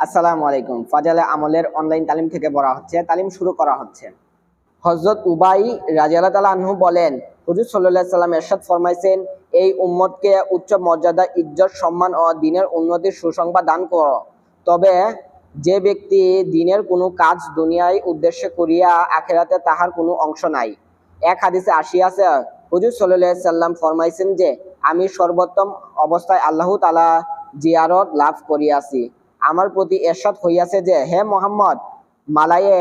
আসসালামু আলাইকুম। ফাজালে আমলের অনলাইন তালিম থেকে বলা হচ্ছে, তালিম শুরু করা হচ্ছে। হজরত উবাই রাজিয়াল্লাহ তালা আনহু বলেন, হুজুর সাল্লাহ সাল্লাম এরশাদ ফরমাইছেন, এই উম্মতকে উচ্চ মর্যাদা, ইজ্জত, সম্মান ও দিনের উন্নতির সুসংবাদ দান করো। তবে যে ব্যক্তি দিনের কোনো কাজ দুনিয়ায় উদ্দেশ্য করিয়া আখেরাতে তাহার কোনো অংশ নাই। এক হাদিসে আসিয়াছে হুজুর সাল্লাহ সাল্লাম ফরমাইছেন যে, আমি সর্বোত্তম অবস্থায় আল্লাহ তালা জিয়ারত লাভ করিয়াছি। আমার প্রতি এরশাদ হইয়াছে যে, হে মোহাম্মদ, মালায়ে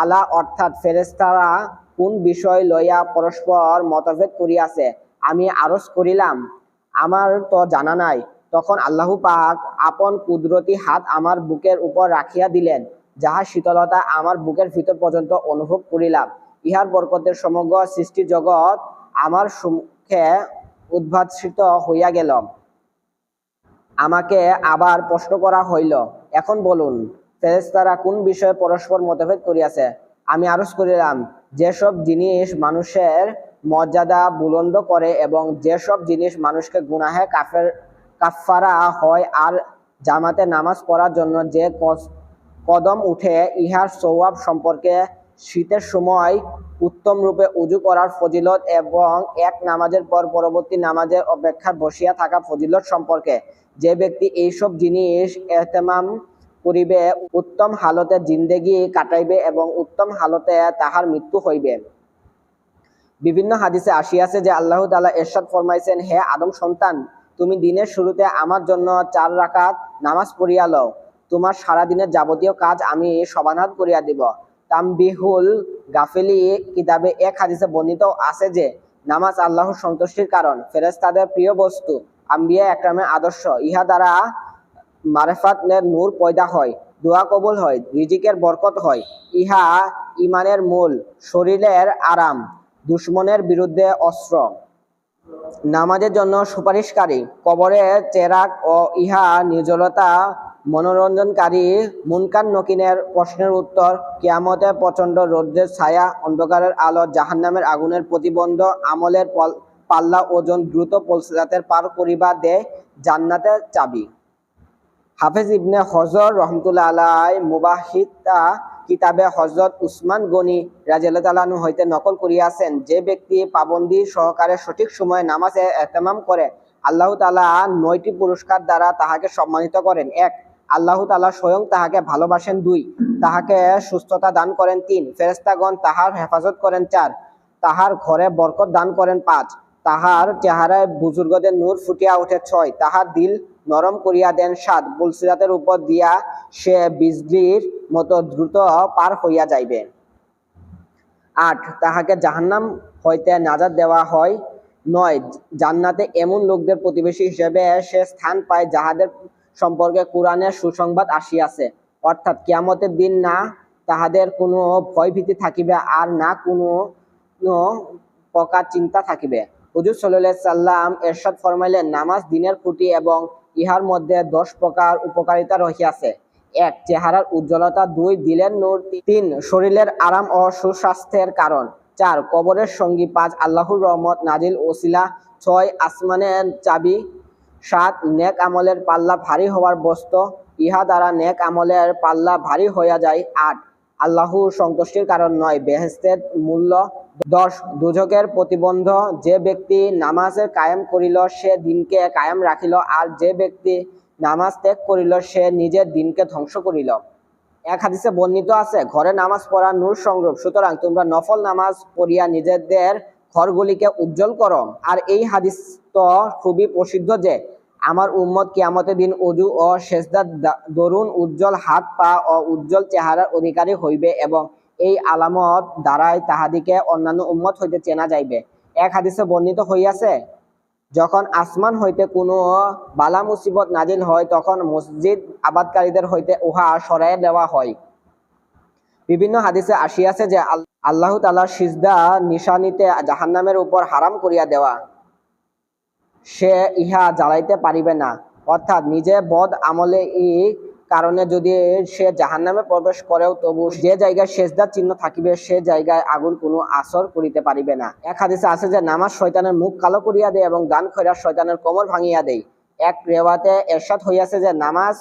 আলা অর্থাৎ ফেরেস্তারা কোন বিষয় লইয়া পরস্পর মতভেদ করিয়াছে, আমি আরজ করিলাম। আমার তো জানা নাই। তখন আল্লাহ পাক আপন কুদরতি হাত আমার বুকের উপর রাখিয়া দিলেন, যাহা শীতলতা আমার বুকের ভিতর পর্যন্ত অনুভব করিলাম। ইহার বরকতের সমগ্র সৃষ্টি জগৎ আমার সম্মুখে উদ্ভাসিত হইয়া গেল। আমাকে আবার প্রশ্ন করা হইল, এখন বলুন ফেরেস্তারা কোন বিষয়ে পরস্পর মতভেদ করিয়াছে? আমি আরজ করিলাম, যেসব জিনিস মানুষের মর্যাদা বুলন্দ করে এবং যেসব জিনিস মানুষকে গুনাহে কাফের কাফারা হয় আর জামাতে নামাজ পড়ার জন্য যে কদম উঠে, ইহার সৌয়াব সম্পর্কে শীতের সময় উত্তম রূপে উজু করার ফজিলত এবং এক নামাজের পর পরবর্তী নামাজের অপেক্ষা বসিয়া থাকা ফজিলত সম্পর্কে যে ব্যক্তি এইসব জিনিস এহতেমাম করিবে, উত্তম হালতে জিন্দেগি কাটাইবে এবং উত্তম হালতে তাহার মৃত্যু হইবে। বিভিন্ন হাদিসে আসিয়াছে যে আল্লাহ তালা এরশাদ ফরমাইছেন, হে আদম সন্তান, তুমি দিনের শুরুতে আমার জন্য চার রাকাত নামাজ পড়িয়া লও। তোমার সারা দিনের যাবতীয় কাজ আমি সমাধান করিয়া দিব। তামবিহুল গাফিলি কিতাবে এক হাদিসে বর্ণিত আছে যে, নামাজ আল্লাহর সন্তুষ্টির কারণ, ফেরেশতাদের প্রিয় বস্তু, আম্বিয়া একরামের আদর্শ। ইহা দ্বারা মারেফাতের নূর পয়দা হয়, দোয়া কবুল হয়, রিজিকের বরকত হয়। ইহা ইমানের মূল, শরীরের আরাম, দুশ্মনের বিরুদ্ধে অস্ত্র। নামাজের জন্য সুপারিশকারী কবরে চেরাক ও ইহা নির্জলতা মনোরঞ্জনকারী মুনকান নকিনের প্রশ্নের উত্তর, কিয়ামতে প্রচণ্ড রৌদ্রের ছায়া, অন্ধকারের আলো, জাহান্নামের আগুনের প্রতিবন্ধ, আমলের পল- পাল্লা ওজন দ্রুত পলসিরাতের পার করিবা দে জান্নাতের চাবি। হাফেজ ইবনে হজর রহমতুল্লাহ আলাই মুবাহিতা কিতাবে হজরত উসমান গনি তাআলা হইতে নকল করিয়াছেন, যে ব্যক্তি পাবন্দি সহকারে সঠিক সময়ে নামাজে এহতেমাম করে, আল্লাহ তাআলা নয়টি পুরস্কার দ্বারা তাহাকে সম্মানিত করেন। এক আল্লাহ তাআলা স্বয়ং তাহাকে ভালোবাসেন দুই। তাহাকে সুস্থতা দান করেন তিন। ফেরেশতাগণ তাহার হেফাজত করেন চার। তাহার ঘরে বরকত দান করেন পাঁচ। তাহার চেহারায় বুজুর্গদের নূর ফুটিয়া ওঠে ছয়। তাহার দিল নরম করিয়া দেন সাত। বুলসিরাতের উপর দিয়া সে বিজলির মতো দ্রুত পার হইয়া যাইবে। আট। তাহাকে জাহান্নাম হইতে নাজাত দেওয়া হয়। নয়। জান্নাতে এমন লোকদের প্রতিবেশী হিসেবে সে স্থান পায় যাহাদের সম্পর্কে কোরআনের সুসংবাদ আসিয়াছে। অর্থাৎ কিয়ামতের দিন না তাহাদের কোনো ভয়ভীতি থাকিবে আর না কোনো প্রকার চিন্তা থাকিবে। হুজুর সাল্লাহ সাল্লাম এরশাদ ফরমাইলেন, নামাজ দিনের খুঁটি এবং ইহার মধ্যে দশ প্রকার উপকারিতা রহিয়াছে। এক, চেহারার উজ্জ্বলতা। দুই, দিলের নূর। তিন, শরীরের আরাম ও সুস্বাস্থ্যের কারণ। চার, কবরের সঙ্গী পাঁচ, আল্লাহর রহমত, নাজিল ওসিলা। ছয়, আসমানের চাবি সাত, নেক আমলের পাল্লা ভারী হওয়ার বস্তু ইহা দ্বারা নেক আমলের পাল্লা ভারী হইয়া যায়। আট আল্লাহর সন্তুষ্টির কারণ নয় বেহেস্তের মূল্য। দশ, দুজকের প্রতিবন্ধ, যে ব্যক্তি নামাজের কায়েম করিল, সে দিনকে কায়েম রাখিল, আর যে ব্যক্তি নামাজ ত্যাগ করিল, সে নিজের দিনকে ধ্বংস করিল। এক হাদিসে বর্ণিত আছে, ঘরে নামাজ পড়া নূর সংরূপ, সুতরাং তোমরা নফল নামাজ পড়িয়া নিজেদের ঘরগুলিকে উজ্জ্বল করো আর এই হাদিস তো খুবই প্রসিদ্ধ যে, আমার উম্মত কিয়ামতের দিন উজু ও দা- দরুন উজ্জ্বল হাত, পা ও উজ্জ্বল চেহারার অধিকারী হইবে এবং এই আলামত দ্বারাই তাহাদিকে অন্যান্য উম্মত হইতে চেনা যাইবে। এক হাদিসে বর্ণিত হইয়াছে, যখন আসমান হইতে কোনো বালা মুসিবত নাজিল হয়, তখন মসজিদ আবাদকারীদের হইতে উহা সরাইয়া দেওয়া হয়। বিভিন্ন হাদিসে আসিয়াছে যে আল্লাহ তাআলা সিজদা নিশানিতে জাহান্নামের উপর হারাম করিয়া দেওয়া। সে ইহা জ্বালাইতে পারিবে না। অর্থাৎ নিজে বদ আমলে ই কারণে যদি সে জাহান্নামে প্রবেশ করেও তবু যে জায়গায় সেজদার চিহ্ন থাকিবে, সে জায়গায় আগুন কোনো আসর করিতে পারিবে না। এক হাদিসে আছে যে, নামাজ শয়তানের মুখ কালো করিয়া দেয় এবং দান খৈরা শয়তানের কোমর ভাঙিয়া দেয়। এক রেওয়াতে এরশাদ হইয়াছে যে, নামাজ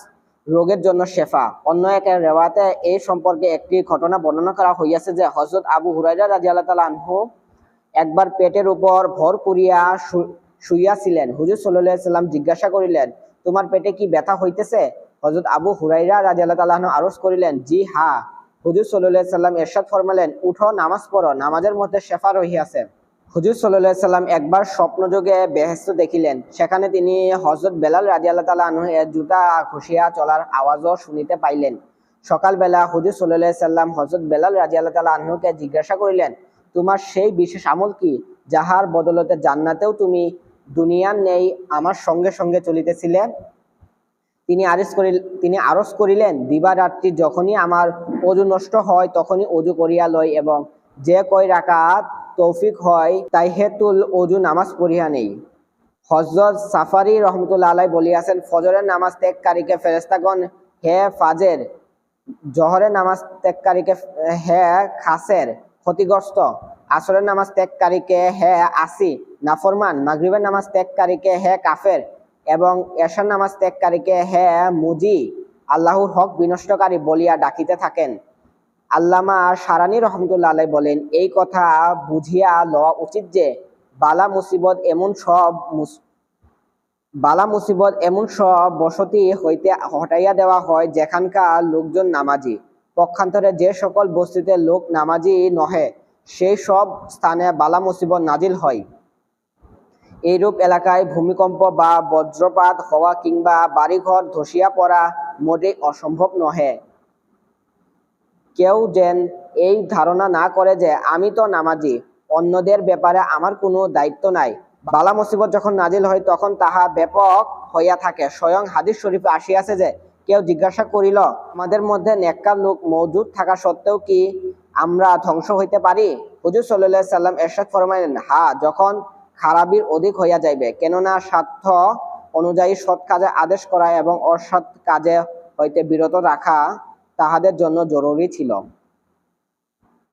রোগের জন্য শেফা। অন্য এক রেওয়াতে এই সম্পর্কে একটি ঘটনা বর্ণনা করা হইয়াছে যে হজরত আবু হুরাইরা রাজি আল্লাহ একবার পেটের উপর ভর করিয়া শুইয়াছিলেন। হুজুর সাল্লাম জিজ্ঞাসা করিলেন, তোমার পেটে কি ব্যথা হইতেছে? হজরত আবু হুরাইরা রাজি আল্লাহ তালাহ আরজ করিলেন, জি, হা। হুজুর সাল্লাহ সাল্লাম এরশাদ ফরমালেন, উঠো, নামাজ পড়ো। নামাজের মধ্যে শেফা রহিয়াছে হুজুর সাল্লাহ সাল্লাম একবার স্বপ্নযোগে বেহেস্ত দেখিলেন। সেখানে তিনি হজরত বেলাল রাজি আল্লাহ তালা আনহু এর জুতা খুশিয়া চলার আওয়াজও শুনিতে পাইলেন। সকালবেলা হুজুর সাল্লাহ সাল্লাম হজরত বেলাল রাজি আল্লাহ তালা আনহুকে জিজ্ঞাসা করিলেন, তোমার সেই বিশেষ আমল কি, যাহার বদলতে জান্নাতেও তুমি দুনিয়ার নেই আমার সঙ্গে সঙ্গে চলিতেছিলে? তিনি আরিস করিল, তিনি আরজ করিলেন দিবারাত্রি যখনই আমার অজু নষ্ট হয় তখনই অজু করিয়া লই এবং যে কয় রাকাত তৌফিক হয় তাই হেতুল অজু নামাজ পড়িয়া নেই। হজরত সাফারি রহমতুল্লাহ আলাই বলিয়াছেন, ফজরের নামাজ ত্যাগকারীকে ফেরেস্তাগণ হে ফাজের, জহরের নামাজ ত্যাগকারীকে, হে খাসের, ক্ষতিগ্রস্ত, আসরের নামাজ ত্যাগকারীকে, হে আসি, নাফরমান, মাগরিবের নামাজ ত্যাগকারীকে, হে কাফের এবং এশার নামাজ ত্যাগকারীকে, হে মুজি, আল্লাহর হক বিনষ্টকারী বলিয়া ডাকিতে থাকেন। আল্লামা সারানি রহমতুল্লাহ আলাই বলেন, এই কথা বুঝিয়া লওয়া উচিত যে বালা মুসিবত এমন সব বালা মুসিবত এমন সব বসতি হইতে হটাইয়া দেওয়া হয় যেখানকার লোকজন নামাজি। পক্ষান্তরে যে সকল বস্তিতে লোক নামাজি নহে, সেই সব স্থানে বালা মুসিবত নাজিল হয়। এইরূপ এলাকায় ভূমিকম্প বা বজ্রপাত হওয়া কিংবা বাড়িঘর ধসিয়া পড়া মোটেই অসম্ভব নহে। কেউ যেন এই ধারণা না করে যে আমি তো নামাজি, অন্যদের ব্যাপারে আমার কোনো দায়িত্ব নাই। বালা মুসিবত যখন নাজিল হয় তখন তাহা ব্যাপক হইয়া থাকে। স্বয়ং হাদিস শরীফে আসিয়াছে যে, কেউ জিজ্ঞাসা করিল, আমাদের মধ্যে নেককার লোক মজুদ থাকা সত্ত্বেও কি আমরা ধ্বংস হইতে পারি? হুজুর সাল্লাহ সাল্লাম এরশাদ ফরমাইলেন, হা, যখন খারাপির অধিক হইয়া যাইবে, কেননা স্বার্থ অনুযায়ী সৎ কাজে আদেশ করা এবং অসৎ কাজে হইতে বিরত রাখা তাহাদের জন্য জরুরি ছিল।